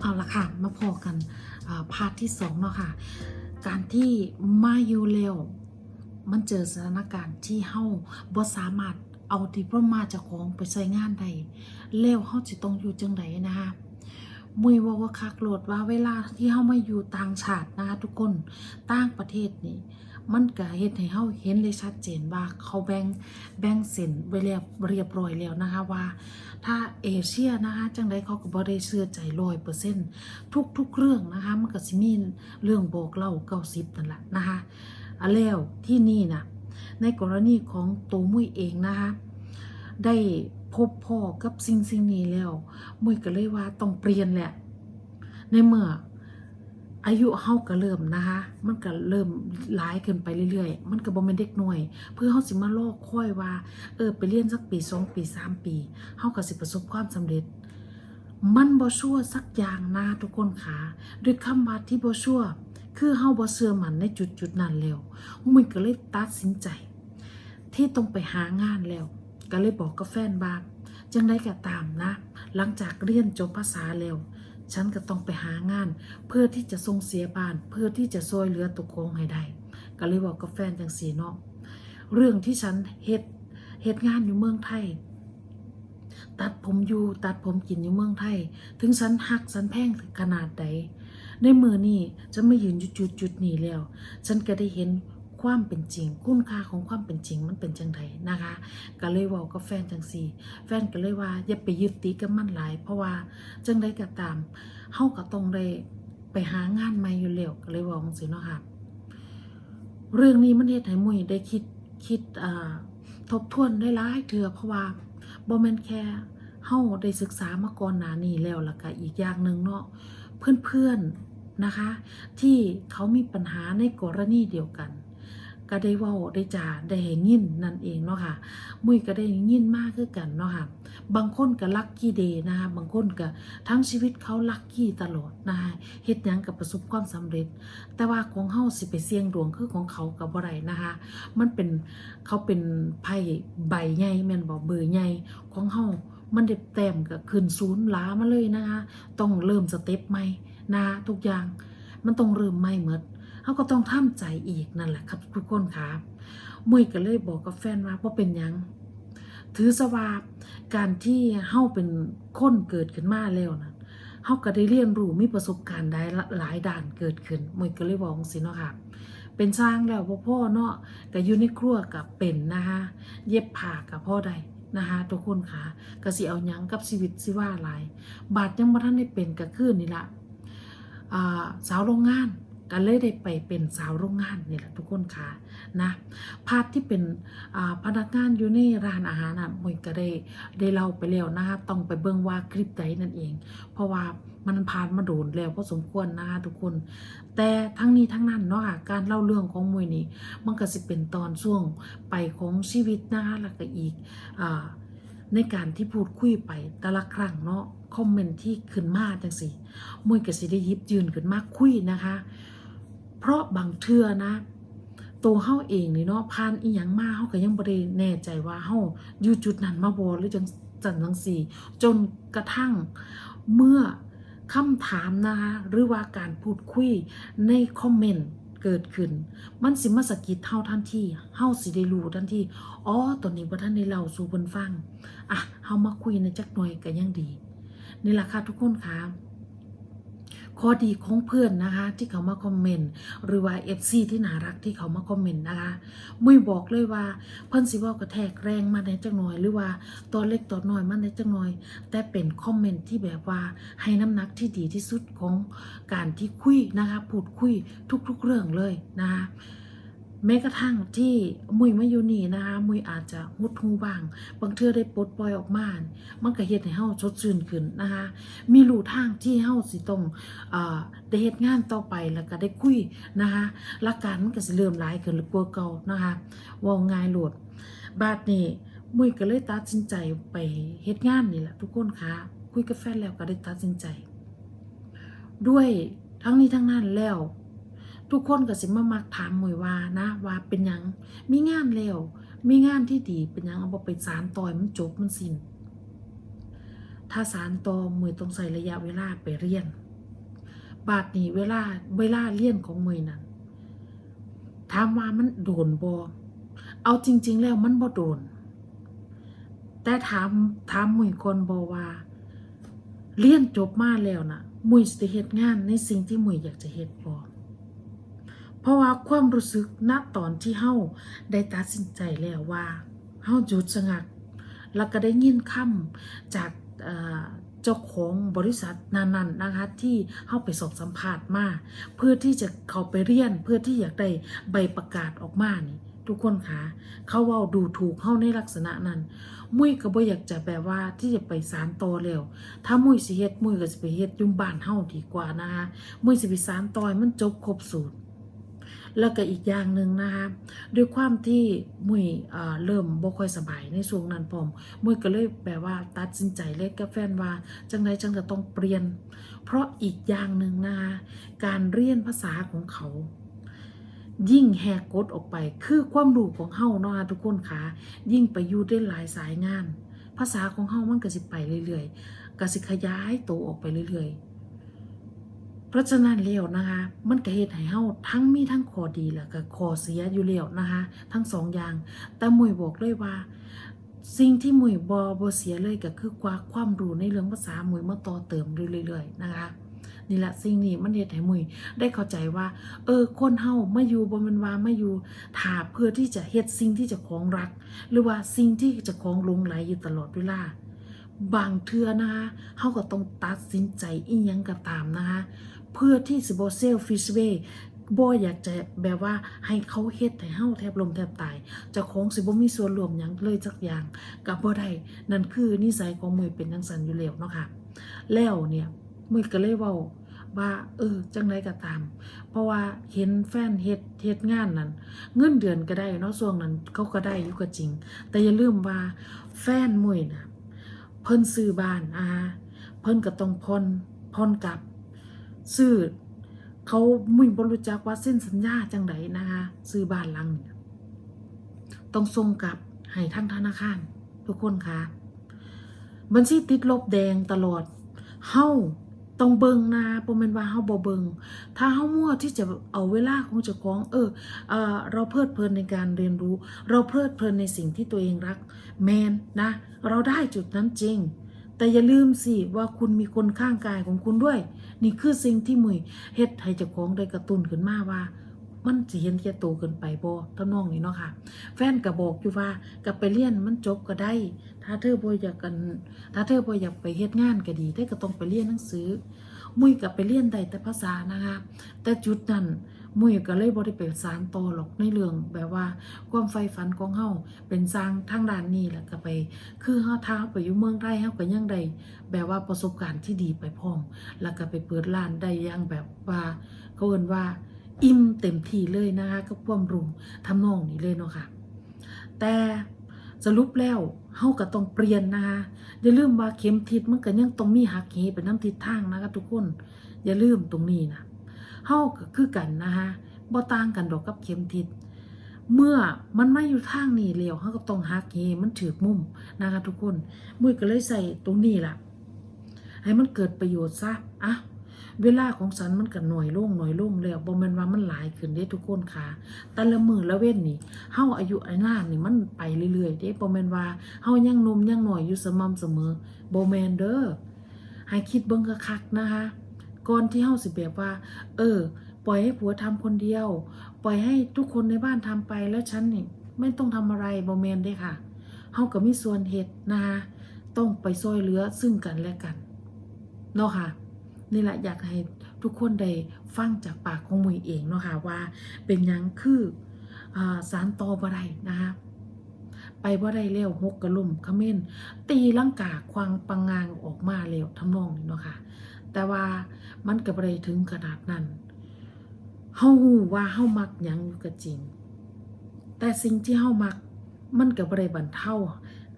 เอาละค่ะ มาพอกันพาร์ทที่สองเนาะค่ะ การที่มาอยู่เร็ว มันเจอสถานการณ์ที่เฮาบ่สามารถเอาดิปโลมาจากของไปใช้งานได้แล้วเฮาสิต้องอยู่จังไดนะคะมุยว่าว่าคักโหลดว่าเวลาที่เฮามาอยู่ต่างชาตินะคะทุกคนต่างประเทศนี่ มันก็เฮ็ดให้เฮาเห็นได้ชัดเจนว่าเขาแบ่งแบ่งเส้นไว้เรียบเรียบร้อยแล้วนะคะว่า ถ้าเอเชียนะคะจังไดเขาก็บ่ได้เชื่อใจร้อยเปอร์เซ็นต์ทุกๆเรื่องนะคะมันก็สิมีเรื่องบอกเล่าเก้าสิบนั่นแหละนะคะอะแล้วที่นี่นะในกรณีของตัวมุ้ยเองนะคะได้พบพ่อกับสิ่งสิ่งนี้แล้ว มุ้ยก็เลยว่าต้องเปลี่ยนแหละ ในเมื่อ อายุเฮาก็เริ่มนะคะ มันก็เริ่มหลายขึ้นไปเรื่อยๆ มันก็บ่แม่นเด็กน้อยเพื่อเฮาสิมาลอกค่อยว่า เออ ไปเรียนสักปีสองปีสามปีเฮาก็สิประสบความสำเร็จ มันบ่ชั่วสักอย่างนะทุกคนค่ะด้วยคำว่าที่บ่ชั่ว คือเฮาบ่เชื่อมันในจุดจุดๆนั้นแล้วมันก็เลยตัดสินใจ ที่ต้องไปหางานแล้ว ก็เลยบอกกับแฟนว่าจังไดก็ตามนะ หลังจากเรียนจบภาษาแล้ว ฉันก็ต้องไปหางาน เพื่อที่จะส่งเสียบ้าน เพื่อที่จะช่วยเหลือตัวโคงให้ได้ก็เลยบอกกับแฟนจังสีเนาะเรื่องที่ฉันเฮ็ดเฮ็ดงานอยู่เมืองไทย ตัดผมอยู่ตัดผมกินอยู่เมืองไทย ถึงฉันหักฉันแพงถึงขนาดใดในมือนี่ฉันไม่ยืนอยู่จุดจุดนี้แล้ว ฉันก็ได้เห็น ความเป็นจริง คุณค่าของความเป็นจริงมันเป็นจังไดนะคะ ก็เลยว่ากับแฟนจังสีแฟนก็เลยว่าอย่าไปยึดติดกับมันหลาย เพราะว่าจังไดก็ตามเฮาก็ต้องได้ไปหางานใหม่อยู่แล้วก็เลยว่าจังซี่เนาะค่ะเรื่องนี้มันเฮ็ดให้มุ้ยได้คิดคิดทบทวนได้หลายเทื่อเพราะว่าบ่แม่นแค่เฮาได้ศึกษามาก่อนหน้านี้แล้วแล้วก็อีกอย่างหนึ่งเนาะเพื่อนๆนะคะ ที่เขามีปัญหาในกรณีเดียวกัน ก็ได้ว้าได้จาได้เห็นยินนั่นเองเนาะค่ะมุ้ยก็ได้ยินมากคือกันเนาะค่ะบางคนก็ลัคกี้เดย์นะคะบางคนก็ทั้งชีวิตเขาลัคกี้ตลอดนะคะเฮ็ดยังกับประสบความสำเร็จ แต่ว่าของเฮาสิไปเสี่ยงดวงคือของเขากับบ่ได้นะคะมันเป็นเขาเป็นไพ่ใบใหญ่แม่นบ่เบอร์ใหญ่ของเฮามันเด็ดแต้มก็ขึ้นศูนย์หลามาเลยนะคะต้องเริ่มสเต็ปใหม่นะะทุกอย่างมันต้องเริ่มใหม่หมด เฮาก็ต้องทำใจอีกนั่นแหละครับทุกคนค่ะมุ้ยก็เลยบอกกับแฟนว่าบ่เป็นยังถือสว่าการที่เฮาเป็นคนเกิดขึ้นมาแล้วนะเฮาก็ได้เรียนรู้มีประสบการณ์ได้หลายด้านเกิดขึ้นมุ้ยก็เลยบอกจังซี่เนาะค่ะเป็นสร้างแล้วพ่อพ่อเนาะก็อยู่ในครัวกับเป็นนะคะเย็บผ้ากับพ่อใดนะคะทุกคนค่ะก็สิเอายังกับชีวิตสิว่าหลายบาทยังบ่ทันได้เป็นก็คือนี่ละสาวโรงงาน ก็เลยได้ไปเป็นสาวโรงงานนี่แหละทุกคนค่ะนะพาร์ทที่เป็นพนักงานอยู่ในร้านอาหารน่ะมวยก็ได้ได้เล่าไปแล้วนะคะต้องไปเบิ่งว่าคลิปใดนั่นเอง เพราะว่ามันผ่านมาโดนแล้วพอสมควรนะคะทุกคน แต่ทั้งนี้ทั้งนั้นเนาะค่ะการเล่าเรื่องของมวยนี่มันก็สิเป็นตอนช่วงไปของชีวิตนะคะแล้วก็อีกอในการที่พูดคุยไปแต่ละครั้งเนาะคอมเมนต์ที่ขึ้นมาจังสิมวยก็สิได้ยิบยืนขึ้นมาคุยนะคะ เพราะบางเทื่อนะตัวเฮาเองนี่เนาะผ่านอีหยังมาเฮาก็ยังบ่ได้แน่ใจว่าเฮาอยู่จุดนั้นมาบ่หรือจังจังจังสี่จนกระทั่งเมื่อคำถามนะคะหรือว่าการพูดคุยในคอมเมนต์เกิดขึ้น มันสิมาสะกิดเฮาทันทีเฮาสิได้รู้ทันทีอ๋อตอนนี้บ่ทันได้เล่าสู่เพิ่นฟัง อะเฮามาคุยในจักหน่อยก็ยังดี นี่ล่ะค่ะทุกคนค่ะ ข้อดีของเพื่อนนะคะ ที่เขามาคอมเมนต์หรือว่าเอฟซีที่น่ารักที่เขามาคอมเมนต์นะคะ มุ้ยบอกเลยว่าเพิ่นสิว่ากระแทกแรงมาในจังหน่อย หรือว่าตอนเล็กตอนน้อยมาในจังหน่อย แต่เป็นคอมเมนต์ที่แบบว่าให้น้ำหนักที่ดีที่สุดของการที่คุยนะคะพูดคุยทุกๆเรื่องเลยนะคะ แม้กระทั่งที่มุยมาอยู่นี่นะคะมุยอาจจะหุดหูบ้าง บางเทื่อได้ปลดปล่อยออกมา มันก็เฮ็ดให้เฮาสดชื่นขึ้นนะคะ มีรูทางที่เฮาสิต้องเอ่อได้เฮ็ดงานต่อไปแล้วก็ได้คุยนะคะหลักการมันก็สิเริ่มหลายขึ้นหรือกว่าเก่านะคะว่าง่ายโลด บาดนี้มุยก็เลยตัดสินใจไปเฮ็ดงานนี่แหละทุกคนคะคุยกับแฟนแล้วก็ได้ตัดสินใจ ด้วยทั้งนี้ทั้งนั้นแล้ว ทุกคนก็สิมามักถามมุ้ยว่านะว่าเป็นยังมีงานแล้วมีงานที่ดีเป็นยังเอาบ่ไปสารต่อยมันจบมันสิ้นถ้าสารต่อมือต้องใส่ระยะเวลาไปเรียน บาดนี้เวลาเวลาเรียนของมือนั้นถามว่ามันโดนบ่เอาจริง ๆ แล้วมันบ่โดน แต่ถามถามมุยก่อนบ่ว่า เรียนจบมาแล้วน่ะ มุยสิเฮ็ดงานในสิ่งที่มุยอยากจะเฮ็ดบ่ เพราะว่าความรู้สึกณตอนที่เฮาได้ตัดสินใจแล้วว่าเฮาหยุดสงัก แล้วก็ได้ยินคำจากเจ้าของบริษัทนั้นๆนะคะที่เข้าไปสอบสัมภาษณ์มาเพื่อที่จะเขาไปเรียนเพื่อที่อยากได้ใบประกาศออกมานี่ ทุกคนคะเขาว่าดูถูกเข้าในลักษณะนั้น มุ้ยก็บ่อยากจะแบบว่าที่จะไปสารต่อแล้วถ้ามุ้ยสิเฮ็ดมุ้ยก็สิไปเฮ็ดยุ่มบ้านเฮาดีกว่านะคะมุ้ยสิไปสารต่อให้มันจบครบสูตร แล้วก็อีกอย่างหนึ่งนะคะด้วยความที่มุยเริ่มบ่ค่อยสบายในช่วงนั้นพร้อมมุยก็เลยแบบว่าตัดสินใจเลยกับแฟนว่าจังไรจังจะต้องเปลี่ยน เพราะอีกอย่างหนึ่งนะคะการเรียนภาษาของเขายิ่งแหกกฎออกไป คือความรู้ของเฮาเนาะทุกคนคะยิ่งไปอยู่ได้หลายสายงาน ภาษาของเฮามันก็สิไปเรื่อยๆก็สิขยายโตออกไปเรื่อยๆ เพราะฉะนั้นแล้วนะคะ มันก็เฮ็ดให้เฮาทั้งมีทั้งข้อดีแล้วก็ข้อเสียอยู่แล้วนะคะ ทั้งสองอย่าง แต่มุยบอกเลยว่า สิ่งที่มุยบอบเสียเลยก็คือความความรู้ในเรื่องภาษามุยมาต่อเติมเรื่อยๆนะคะนี่แหละสิ่งนี้มันเฮ็ดให้มุยได้เข้าใจว่า เออคนเฮามาอยู่บนมันว่ามาอยู่ถาเพื่อที่จะเฮ็ดสิ่งที่จะของรัก หรือว่าสิ่งที่จะของลงไหลอยู่ตลอดเวลาบางเทื่อนะคะเฮาก็ต้องตัดสินใจอีหยังก็ตามนะคะ เพื่อที่สิบ่เซลฟิชเวบ่อยากจะแบบว่าให้เขาเฮ็ดให้เฮาแทบลมแทบตายจ้าของสิบ่มีส่วนรวมหยังเลยจักอย่างกับบ่ได้นั่นคือนิสัยของมือเป็นจังซั่นอยู่แล้วเนาะค่ะ แล้วเนี่ยมือก็เลยเว้าว่าเออจังไรก็ตาม เพราะว่าเห็นแฟนเฮ็ดเฮ็ดงานนั้น เงินเดือนก็ได้เนาะช่วงนั้นเขาก็ได้อยู่ก็จริง แต่อย่าลืมว่าแฟนมุยนะเพิ่นซื้อบ้านอ่าเพิ่นก็ต้องผ่นผ่นกลับ ซื้อเขามุยบ่รู้จักว่าเส้นสัญญาจังไดนะคะซื้อบ้านหลังนี้ต้องส่งกลับให้ทางธนาคาร ทุกคนคะบัญชีติดลบแดงตลอดเฮาต้องเบิงนาบ่แม่นว่าเฮาบ่เบิงถ้าเฮามั่วที่จะเอาเวลาของเจ้าของเออเออเราเพลิดเพลินในการเรียนรู้ เราเพลิดเพลินในสิ่งที่ตัวเองรัก แมนนะ เราได้จุดนั้นจริง แต่อย่าลืมสิว่าคุณมีคนข้างกายของคุณด้วย นี่คือสิ่งที่มือเฮ็ดให้เจ้าของได้กระตุ้นขึ้นมาว่ามันสิเห็นแก่ตัวเกินไปบ่ทำนองนี้เนาะค่ะ แฟนก็บอกอยู่ว่ากลับไปเรียนมันจบก็ได้ ถ้าเธอบ่อยากกัน ถ้าเธอบ่อยากไปเฮ็ดงานก็ดีเธอก็ต้องไปเรียนหนังสือ มุยกับไปเรียนได้แต่ภาษานะคะ แต่จุดนั้น มุ่ยก็เลยบ่ได้ไปสานต่อหรอกในเรื่องแบบว่าความใฝ่ฝันของเฮาเป็นสร้างทางด้านนี้แหละก็ไป คือเฮาท้าไปอยู่เมืองไทยเฮาก็ยังได้แบบว่าประสบการณ์ที่ดีไปพร้อม แล้วก็ไปเปิดร้านได้อยังแบบว่าเขาเอิ้นว่า อิ่มเต็มที่เลยนะคะกับความรู้ทำนองนี้เลยเนาะค่ะ แต่สรุปแล้วเฮาก็ต้องเปลี่ยนนะคะอย่าลืมว่าเข็มทิศมันก็ยังต้องมีหักเหเป็นน้ำทิศทางนะคะทุกคน อย่าลืมตรงนี้นะ เฮาก็คือกันนะคะบ่ต่างกันดอกกับเข็มทิศเมื่อมันไม่อยู่ทางนี้แล้วเฮาก็ต้องหักเหมันถือมุมนะคะทุกคนมุ้ยก็เลยใส่ตรงนี้ล่ะ ให้มันเกิดประโยชน์ซะอะเวลาของฉันมันก็หน่อยลงหน่อยลงแล้วบ่แม่นว่ามันหลายขึ้นเด้ทุกคนค่ะ แต่ละมือละเว้นนี่เฮาอายุไอ้นานนี่มันไปเรื่อยๆ เด้บ่แม่นว่าเฮายังนมยังหน่อยอยู่สม่ำเสมอบ่แม่นเด้อให้คิดเบิ่งคักๆนะคะ ก่อนที่เฮาสิแบบว่า เออ ปล่อยให้ผัวทำคนเดียว ปล่อยให้ทุกคนในบ้านทำไปแล้วฉันนี่ไม่ต้องทำอะไรบ่แมนเด้ค่ะเฮาก็มีส่วนเฮ็ดนะคะต้องไปซอยเหลือซึ่งกันและกันเนาะค่ะนี่แหละอยากให้ทุกคนได้ฟังจากปากของมุยเองเนาะค่ะว่าเป็นยังคืออาสารต่อบ่ได้นะคะไปบ่ได้เร็วหกกระลุ่มขมิ้นตีลังกาควางปังงางออกมาเร็วทำนองนี้เนาะค่ะ แต่ว่ามันก็บ่ได้ถึงขนาดนั้นเฮาฮู้ว่าเฮามักหยังอยู่ก็จริง แต่สิ่งที่เฮามัก มันก็บ่ได้บรรเทา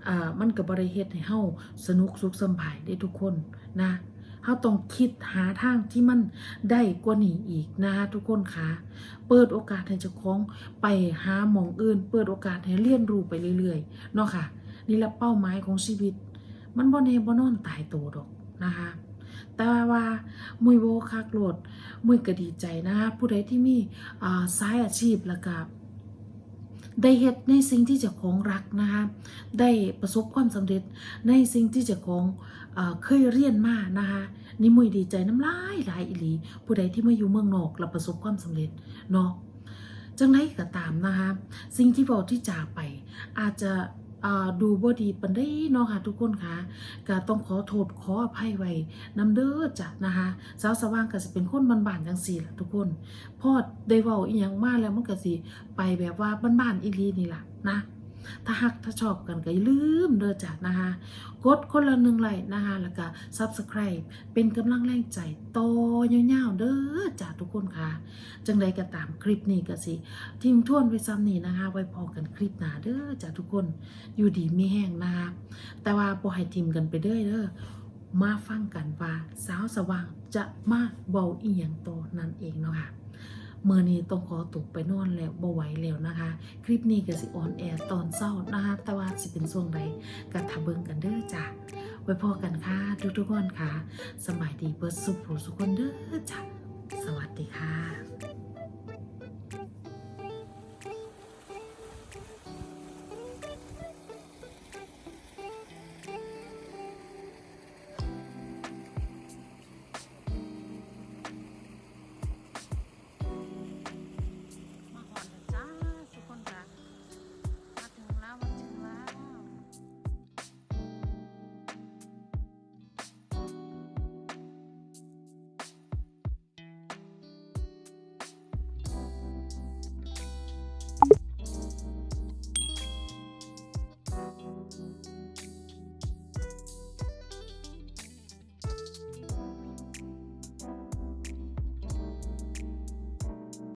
อ่ามันก็บ่ได้เฮ็ดให้เฮาสนุกสุขสบายได้ทุกคนนะเฮาต้องคิดหาทางที่มันได้กว่านี้อีกนะคะทุกคนคะเปิดโอกาสให้เจ้าของไปหาหมองอื่น เปิดโอกาสให้เรียนรู้ไปเรื่อยๆเนาะค่ะนี่แหละเป้าหมายของชีวิต มันบ่แน่บ่นอนตายตัวดอกนะคะ แต่ว่ามุยโวคักโหลดมุยก็ดีใจนะคะผู้ใดที่มีอ่าสายอาชีพแล้วก็ได้เฮ็ดในสิ่งที่เจะของรักนะคะได้ประสบความสำเร็จในสิ่งที่เจะของเอ่อเคยเรียนมานะคะนี่มุยดีใจน้ำลายหลายอีหลี ผู้ใดที่มาอยู่เมืองนอกแล้วประสบความสำเร็จเนาะจังไรก็ตามนะคะสิ่งที่บอกที่จากไปอาจจะ ดูบ่ดีปันได้เนาะค่ะทุกคนค่ะก็ต้องขอโทษขออภัยไว้น้ำเด้อจ้ะนะคะสาวสว่างก็จะเป็นคนบ้านๆจังซี่ล่ะทุกคนพอได้เว้าอีหยังมาแล้วมันก็สิไปแบบว่าบ้านๆอีหลีนี่ล่ะนะ ถ้าฮักถ้าชอบกันก็อย่าลืมเด้อจ้ะนะคะ กดคนละหนึ่งไลค์นะคะ แล้วก็ Subscribe เป็นกำลังแรงใจโต่อยาวๆเด้อจ้ะทุกคนค่ะ จังใดก็ตามคลิปนี้ก็สิทิ้งทวนไว้ซ้ำนี้นะคะ ไว้พอกันคลิปหน้าเด้อจ้ะทุกคนอยู่ดีมีแห้งนะคะแต่ว่าบ่ให้ทิมกันไปเด้อเด้อมาฟังกันว่าสาวสว่างจะมาเบาอีหยังโตนั่นเองเนาะค่ะ เมื่อนี้ต้องขอตกไปนอนแล้วบ่ไหวแล้วนะคะ คลิปนี้ก็สิออนแอร์ตอนเศร้านะคะแต่ว่าสิเป็นช่วงใดก็ถ้าเบิงกันเด้อจ้ะไว้พอกันค่ะทุกทุกคนค่ะ สมัยดีเบิดสุขผู้สุขคนเด้อจ้ะสวัสดีค่ะ